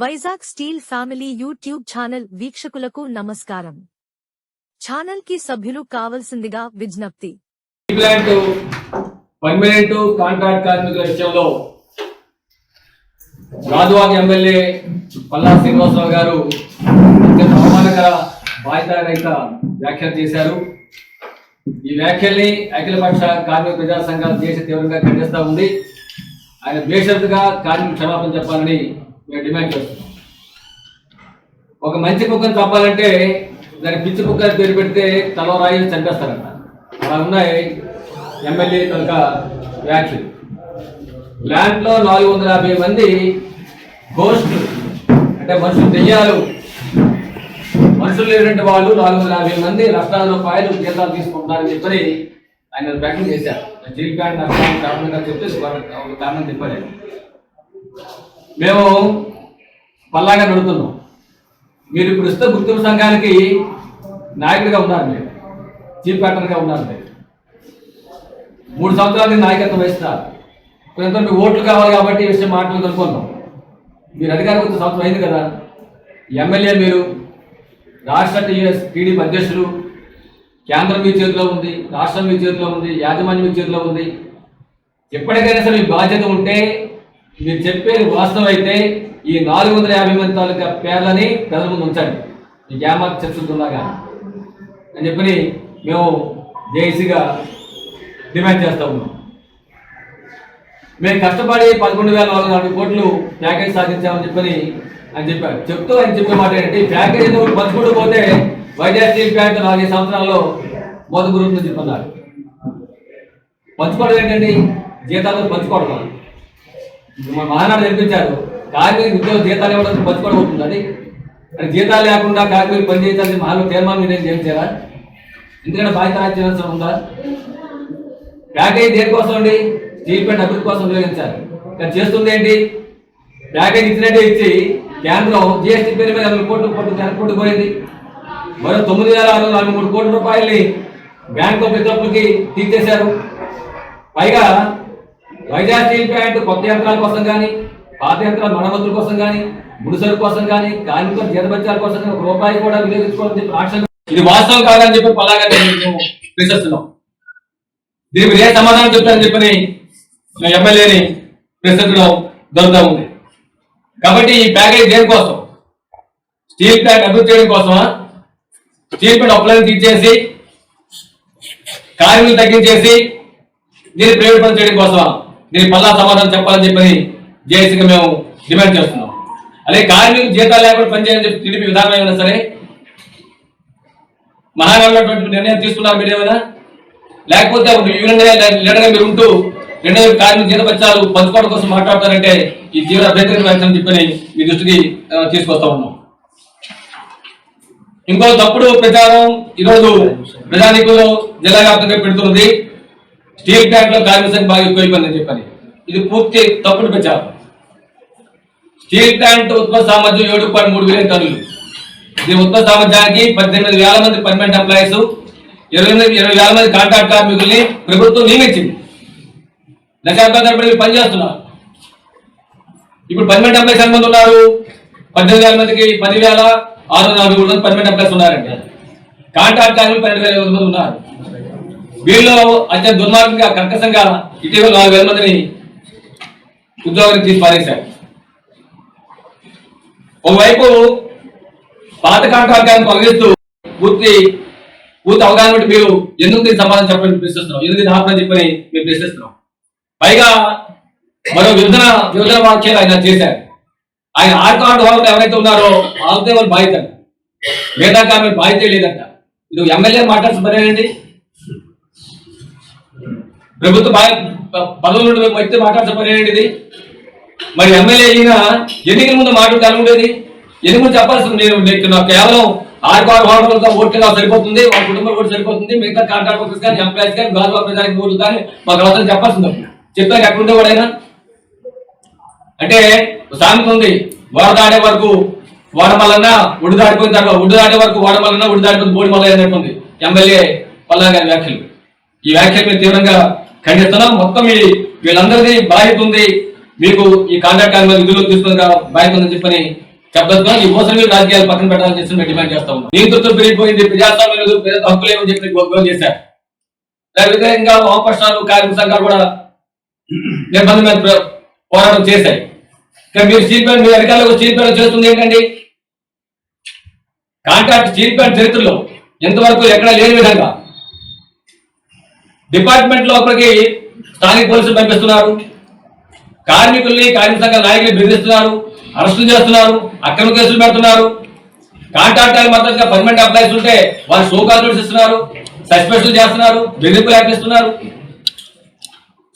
Vizag steel family YouTube channel వీక్షకులకు నమస్కారం. ఛానల్కి సభ్యులు కావలసిందిగా విజ్ఞప్తి. పర్మనెంట్ కాంట్రాక్ట్ కార్మికుల విషయంలో ఎమ్మెల్యే పల్లా శ్రీనివాసరావు గారు అత్యంత అవమానకర బాధ్యతారహిత వ్యాఖ్యలు చేశారు. ఈ వ్యాఖ్యల్ని అఖిలపక్ష కార్మిక ప్రజా సంఘాలు దేశ తీవ్రంగా ఖండిస్తా ఉంది. ఆయన బేషరతుగా కార్మిక క్షమాపణ చెప్పాలని మేము డిమాండ్ చేస్తున్నాం. ఒక మంచి కుక్కను చంపాలంటే దాని పిచ్చి కుక్క అని పేరు పెడితే తల రాయి చంపేస్తారంట. అలా ఉన్నాయి ఎమ్మెల్యే కనుక వ్యాఖ్యలు. ల్యాండ్లో నాలుగు వందల యాభై మంది గోస్ట్ అంటే మనుషులు దెయ్యాలు. మనుషులు లేనటువంటి వాళ్ళు నాలుగు వందల యాభై మంది లక్షల రూపాయలు జీతాలు తీసుకుంటున్నారని చెప్పని ఆయన ప్రకటన చేశారు. స్టీల్ ప్లాంట్ నష్టానికి కారణంగా చెప్తే ఒక కారణం చెప్పలేదు. మేము పల్లాగా నడుతున్నాం. మీరు ఇప్పుడు ఇస్తే గుర్తింపు సంఘానికి నాయకుడిగా ఉన్నారు మీరు. చీఫ్ కలెక్టర్గా ఉన్నారు మీరు. మూడు సంవత్సరాలు నాయకత్వం వహిస్తారు కొంత ఓట్లు కావాలి కాబట్టి ఈ విషయం మాటలు అనుకున్నాం మీరు అధికారం కొంత సంవత్సరం అయింది కదా. ఎమ్మెల్యే మీరు రాష్ట్ర టీఎస్ టీడీపీ అధ్యక్షులు కేంద్రం మీ చేతిలో ఉంది రాష్ట్రం మీ చేతిలో ఉంది యాజమాన్యం మీ చేతిలో ఉంది. ఎప్పటికైనా సరే మీ బాధ్యత ఉంటే ఇది చెప్పేది వాస్తవం అయితే ఈ నాలుగు వందల యాభై మంది తాలూకా పేర్లని ప్రజల ముందు ఉంచండి మీకు ఏమాత్రం చర్చిస్తుందా అని చెప్పని మేము జేఏసీగా డిమాండ్ చేస్తా ఉన్నాం. మేము కష్టపడి పదకొండు వేల నాలుగు నాలుగు కోట్లు ప్యాకేజ్ సాధించామని చెప్పని అని చెప్పారు చెప్తూ అని చెప్పే మాట ఏంటంటే ఈ ప్యాకేజ్ నువ్వు పంచుకుంటూ పోతే వైజాగ్ స్టీల్ ప్లాంట్ నాలుగైదు సంవత్సరాల్లో మొదటి గురించి చెప్పన్నారు పంచుకోవడం ఏంటండి? జీతాలు పంచుకోవడం మహానాడు తెప్పించారు కార్మిక ఉద్యోగ జీతాలు ఇవ్వడం పంచుకోవడం అవుతుంది అది జీతాలు లేకుండా కార్మికులు పనిచేయాలని మహాలో తీర్మానం మీద ఏం ఎందుకంటే బాధ్యత రాజ్యాంగం ఉందా? ప్యాకేజ్ దేనికోసం అండి? స్టీల్ ప్లాంట్ అభివృద్ధి కోసం ఉపయోగించాలి కానీ చేస్తుంది ఏంటి? ప్యాకేజ్ ఇచ్చినట్టే ఇచ్చి కేంద్రం జిఎస్టీ పేరు మీద ఎనభై కోట్లు కోట్లు ఎనభై కోట్లు పోయింది మరో తొమ్మిది వేల ఆరు వందల మూడు కోట్ల రూపాయలని బ్యాంకు పెద్దప్పులకి తీసేశారు. పైగా వైజాగ్ స్టీల్ ప్లాంట్ కొత్త యంత్రాల కోసం కానీ పాత యంత్రాల మరమ్మతుల కోసం కానీ ముడిసరు కోసం కానీ కార్మికుల జీతభత్యాల కోసం కానీ ఒక రూపాయి కూడా వినియోగించుకోవాలని చెప్పి ఇది వాస్తవం కాదని చెప్పి పలాగా ప్రశ్నిస్తున్నాం. దీనికి ఏ సమాధానం చెప్తారని చెప్పని ఎమ్మెల్యేని ప్రశ్నించడం జరుగుతూ ఉంది. కాబట్టి ఈ ప్యాకేజ్ దేనికోసం? స్టీల్ ప్లాంట్ అభివృద్ధి చేయడం కోసమా? స్టీల్ ప్లాంట్ అప్పులను తీర్చేసి కార్మికులు తగ్గించేసి దీన్ని ప్రైవేట్ పని చేయడం కోసమా? మీరు పల్లా సమాధానం చెప్పాలని చెప్పని జేఏసీగా మేము డిమాండ్ చేస్తున్నాం. అదే కార్మికులు జీతాలు లేకుండా పనిచేయాలని చెప్పి టీడీపీ విధానం ఏమైనా సరే మహానగరంలో నిర్ణయం తీసుకున్నారు మీరు ఏమైనా? లేకపోతే ఒక యూనియన్ లీడర్గా మీరు ఉంటూ రెండు కార్మిక జీతపత్యాలు పంచుకోవడం కోసం మాట్లాడతారంటే ఈ జీవన అభ్యంతరం వ్యాఖ్యని చెప్పని మీ దృష్టికి తీసుకొస్తా ఉన్నాం. ఇంకో తప్పుడు ప్రచారం ఈరోజు ప్రజానికులు జిల్లా వ్యాప్తంగా పెడుతున్నది. స్టీల్ ప్లాంట్లో కార్మిక సంఖ్య బాగా ఎక్కువైపోయిందని చెప్పని. ఇది పూర్తి తప్పుడు ప్రచారం. స్టీల్ ప్లాంట్ ఉత్పత్తి సామర్థ్యం ఏడు పాయింట్ మూడు వేల టన్నులు. దీని ఉత్పత్తి సామర్థ్యానికి పద్దెనిమిది వేల మంది పర్మనెంట్ ఎంప్లాయీస్ ఇరవై ఇరవై వేల మంది కాంట్రాక్ట్ కార్మికుల్ని ప్రభుత్వం నియమించింది. దశాబ్దాల తరబడి పనిచేస్తున్నారు. ఇప్పుడు పర్మనెంట్ ఎంప్లాయీస్ ఎంతమంది ఉన్నారు? పద్దెనిమిది వేల మందికి పదివేల ఆరు వందల నలభై మూడు మంది పర్మనెంట్ ఎంప్లాయీస్ ఉన్నారండి కాంట్రాక్ట్ కార్మికులు పన్నెండు వేల మంది ఉన్నారు. వీళ్ళు అత్యంత దుర్మార్గంగా కర్కశంగా ఇటీవల నాలుగు వేల మందిని ఉద్యోగానికి తీసి పారేశారు. ఒకవైపు పాత కాంట్రాక్ట్ కార్మికులు తొలగిస్తూ పూర్తి పూర్తి అవగాహన బట్టి మీరు ఎందుకు దీనికి సమాధానం చెప్పని ప్రశ్నిస్తున్నాం? ఎందుకు ఇది ఆపని చెప్పని మేము ప్రశ్నిస్తున్నాం? పైగా మరో విభజన విభజన వాక్యాలు ఆయన చేశారు. ఆయన ఆర్ కార్డు వాళ్ళు ఎవరైతే ఉన్నారో వాళ్ళతో వాళ్ళు బాధ్యత మిగతా కార్మికులు బాధ్యత లేదంట. ఇది ఎమ్మెల్యే మాట్లాడుతూ ప్రభుత్వ బాధ్య పదవుల నుండి వ్యక్తి మాట్లాడుతూ మరి ఎమ్మెల్యే అయిన ఎన్నికల ముందు మాట్లాడాలి ఉండేది? ఎన్ని ముందు చెప్పాల్సింది నేను నేను కేవలం ఆరు ఆరు హోటల్తో ఓట్లుగా సరిపోతుంది వాళ్ళ కుటుంబం కూడా సరిపోతుంది మిగతా కాంట్రాక్ట్ వర్కర్స్ కానీ ఎంప్లాయీస్ కానీ గాజువా ప్రజానికి ఓట్లు కానీ మాకు అవసరం చెప్పాల్సింది చెప్తాను ఎక్కడ ఉండేవాడైనా అంటే సామెత ఉంది వడ వరకు వాడమల్లన్న ఉడి దాటిపోయిన తర్వాత ఉడి దాటే వరకు వాడమల్లన్న ఉడి దాటిపోతే బోడి మల్ల ఎమ్మెల్యే పల్లా గారి వ్యాఖ్యలు. ఈ వ్యాఖ్యలు తీవ్రంగా ఖండిస్తున్నాం మొత్తం ఈ వీళ్ళందరిది బాధ్యత ఉంది. మీకు ఈ కాంట్రాక్ట్ కార్మికుల విధులు తీసుకుని బాధ్యత ఉందని చెప్పని చెప్పడం ఈ మోసం మీద రాజకీయాలు పక్కన పెట్టాలని చెప్పి డిమాండ్ చేస్తా ఉన్నాం. నియంతృత్వం పెరిగిపోయింది. ప్రజాస్వామ్యం లేదు ప్రజా హక్కులు లేవని చెప్పి గొప్ప చేశారు. దాని విధంగా వామపక్షాలు కార్మిక సంఘాలు కూడా నిర్బంధం మీద పోరాటం చేశాయి. కానీ మీరు స్టీల్ ప్లాంట్ మీ అధికారులకు స్టీల్ చేస్తుంది ఏంటండి? కాంట్రాక్ట్ స్టీల్ చరిత్రలో ఎంతవరకు ఎక్కడ లేని విధంగా డిపార్ట్మెంట్ లోపలికి స్థానిక పోలీసులు పంపిస్తున్నారు. కార్మికుల్ని కార్మిక సంఘ నాయకులు బెదిరిస్తున్నారు అరెస్టులు చేస్తున్నారు అక్రమ కేసులు పెడుతున్నారు. కాంట్రాక్టర్ మద్దతుగా పర్మనెంట్ అప్లైస్ ఉంటే వాళ్ళు షోకాల్ నోటీస్ ఇస్తున్నారు సస్పెన్షన్ చేస్తున్నారు బెదిరింపులు యాపిస్తున్నారు.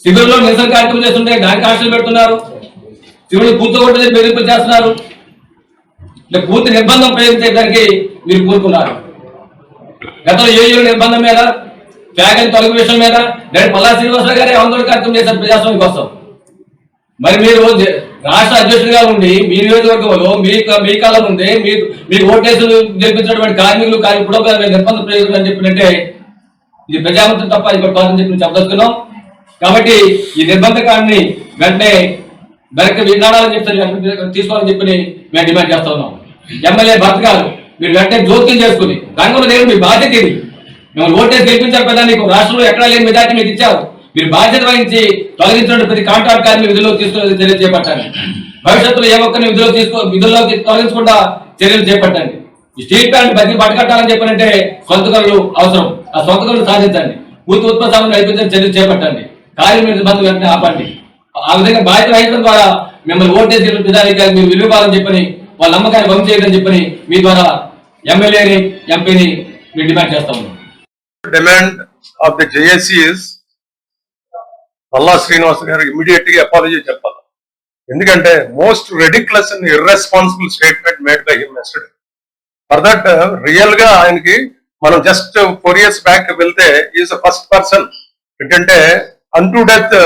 శిబిరంలో నిరసన కార్యక్రమం చేస్తుంటే దానికి ఆశలు పెడుతున్నారు. శిబిరం కూర్చోబెట్టి బెదిరింపులు చేస్తున్నారు. ఇలా పూర్తి నిర్బంధం ప్రయోగించేదానికి మీరు కోరుకున్నారు. గతంలో ఏ ఏ నిర్బంధం మీద ఫ్యాగన్ తొలగి విషయం మీద నేను మల్లా శ్రీనివాసరావు గారి ఆందోళన కార్యక్రమం చేశారు ప్రజాస్వామ్యం కోసం. మరి మీరు రాష్ట్ర అధ్యక్షుడిగా ఉండి మీ నియోజకవర్గంలో మీ మీ కాలం ఉంది మీ మీకు ఓటేసి గెలిపించినటువంటి కార్మికులు కార్మిక పురోగతి నిర్బంధ ప్రయోజనం అని చెప్పినట్టే ఇది ప్రజామంత్రం తప్ప ఇక్కడ కాదని చెప్పి చెప్పదలుచుకున్నాం. కాబట్టి ఈ నిర్బంధకాన్ని వెంటనే వెనక్కి విధానాలని చెప్పి తీసుకోవాలని చెప్పి మేము డిమాండ్ చేస్తా ఉన్నాం. ఎమ్మెల్యే బతకాలు. మీరు వెంటనే జోక్యం చేసుకుని రంగంలో నేను మీ బాధ్యత ఇది. మిమ్మల్ని ఓటేసి గెలిపించారు కదా నీకు. రాష్ట్రంలో ఎక్కడా లేని మెజార్టీ మీకు ఇచ్చారు మీరు బాధ్యత వహించి తొలగించిన ప్రతి కాంట్రాక్ట్ కార్మిక విధుల్లో తీసుకుని చర్యలు చేపట్టండి. భవిష్యత్తులో ఏ ఒక్కరిని విధుల్లో తీసుకో విధుల్లో తొలగించకుండా చర్యలు చేపట్టండి. ఈ స్టీల్ ప్లాంట్ బతికి పట్టుకట్టాలని చెప్పారంటే సొంత గనులు అవసరం. ఆ సొంత గనులు సాధించండి. పూర్తి ఉత్పత్తులను నడిపించే చర్యలు చేపట్టండి. కార్మిక నిర్బంధం వెంటనే ఆపండి. ఆ విధంగా బాధ్యత వహించడం ద్వారా మిమ్మల్ని ఓటేసి విధానికి మీరు విలువాలని చెప్పని వాళ్ళ నమ్మకాన్ని భంగం చేయడం చెప్పని మీ ద్వారా ఎమ్మెల్యేని ఎంపీని మేము డిమాండ్ చేస్తా ఉన్నాం. Demand of the JSC is Palla Srinivas గారు ఇమీడియట్గా అపాలజీ చెప్పాలి. ఎందుకంటే most ridiculous and irresponsible statement made by him yesterday for that రియల్గా ఆయనకి మనం జస్ట్ ఫోర్ ఇయర్స్ బ్యాక్ వెళ్తే ఈజ్ ఫస్ట్ పర్సన్ ఏంటంటే unto death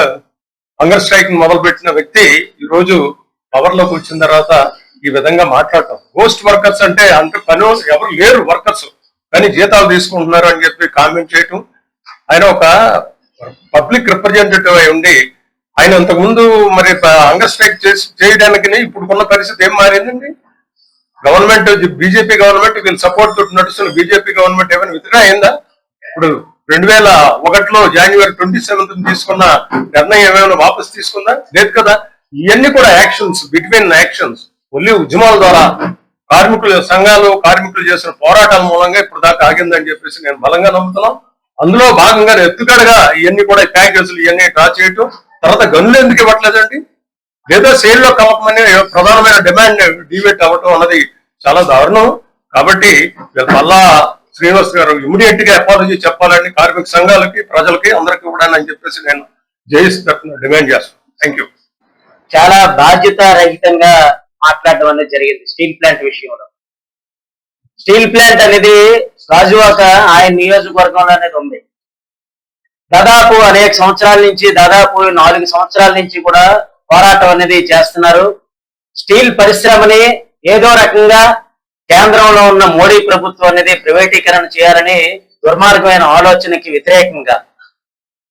hunger strike మొదలు పెట్టిన వ్యక్తి ఈ రోజు పవర్లోకి వచ్చిన తర్వాత ఈ విధంగా మాట్లాడటం. గోస్ట్ వర్కర్స్ అంటే అంటే పని ఎవరు లేరు వర్కర్స్ కానీ జీతాలు తీసుకుంటున్నారు అని చెప్పి కామెంట్ చేయటం ఆయన ఒక పబ్లిక్ రిప్రజెంటేటివ్ అయి ఉండి ఆయన అంతకుముందు మరి అంగ స్ట్రైక్ చేసి చేయడానికి ఇప్పుడున్న పరిస్థితి ఏం మారిందండి? గవర్నమెంట్ బీజేపీ గవర్నమెంట్ వీళ్ళు సపోర్ట్ తోటి నడుస్తున్న బీజేపీ గవర్నమెంట్ ఏమైనా విత్డ్రా అయిందా? ఇప్పుడు రెండు వేల ఒకటిలో జనవరి ట్వంటీ సెవెంత్ తీసుకున్న నిర్ణయం ఏమైనా వాపస్ తీసుకుందా? లేదు కదా? ఇవన్నీ కూడా యాక్షన్స్ బిట్వీన్ యాక్షన్స్ ఓన్లీ ఉద్యమాల ద్వారా కార్మికుల సంఘాలు కార్మికులు చేసిన పోరాటాల మూలంగా ఇప్పుడు దాకా ఆగిందని చెప్పేసి నేను బలంగా నమ్ముతున్నాం. అందులో భాగంగా ఎత్తుగడగా ఇవన్నీ కూడా ప్యాకేజీలు ఇవన్నీ డ్రా చేయటం. తర్వాత గనులు ఎందుకు ఇవ్వట్లేదండి? లేదా సేల్లో కలపమని ప్రధానమైన డిమాండ్ డివేట్ అవ్వటం అన్నది చాలా దారుణం. కాబట్టి మళ్ళా శ్రీనివాస్ గారు ఇమీడియట్గా అపాలజీ చెప్పాలని కార్మిక సంఘాలకి ప్రజలకి అందరికి కూడా అని చెప్పేసి నేను జేఎస్ డిమాండ్ చేస్తాను థ్యాంక్ యూ చాలా బాధ్యత రహితంగా మాట్లాడడం అనేది జరిగింది స్టీల్ ప్లాంట్ విషయంలో. స్టీల్ ప్లాంట్ అనేది రాజువాక ఆయన నియోజకవర్గంలో అనేది ఉంది. దాదాపు అనేక సంవత్సరాల నుంచి దాదాపు నాలుగు సంవత్సరాల నుంచి కూడా పోరాటం అనేది చేస్తున్నారు. స్టీల్ పరిశ్రమని ఏదో రకంగా కేంద్రంలో ఉన్న మోడీ ప్రభుత్వం అనేది ప్రైవేటీకరణ చేయాలని దుర్మార్గమైన ఆలోచనకి వ్యతిరేకంగా.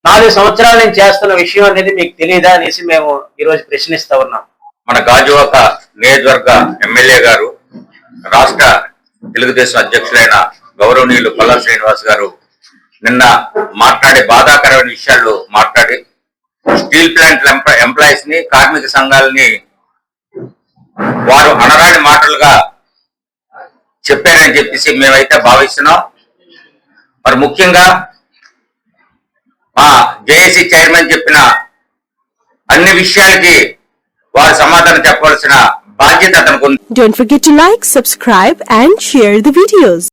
నాలుగు సంవత్సరాల నుంచి చేస్తున్న విషయం అనేది మీకు తెలియదా అనేసి మేము ఈరోజు ప్రశ్నిస్తా ఉన్నాం. మన గాజువాక నియోజకవర్గ ఎమ్మెల్యే గారు రాష్ట్ర తెలుగుదేశం అధ్యక్షులైన గౌరవనీయులు పల్లా శ్రీనివాస్ గారు నిన్న మాట్లాడే బాధాకరమైన విషయాలు మాట్లాడి స్టీల్ ప్లాంట్ ఎంప్లాయీస్ని కార్మిక సంఘాలని వారు అనరాని మాటలుగా చెప్పారని చెప్పేసి మేమైతే భావిస్తున్నాం. మరి ముఖ్యంగా మా జేఏసీ చైర్మన్ చెప్పిన అన్ని విషయాలకి వారు సమాధానం చెప్పవలసిన బాధ్యత అతనికి ఉంది Don't forget to like, subscribe and share the videos.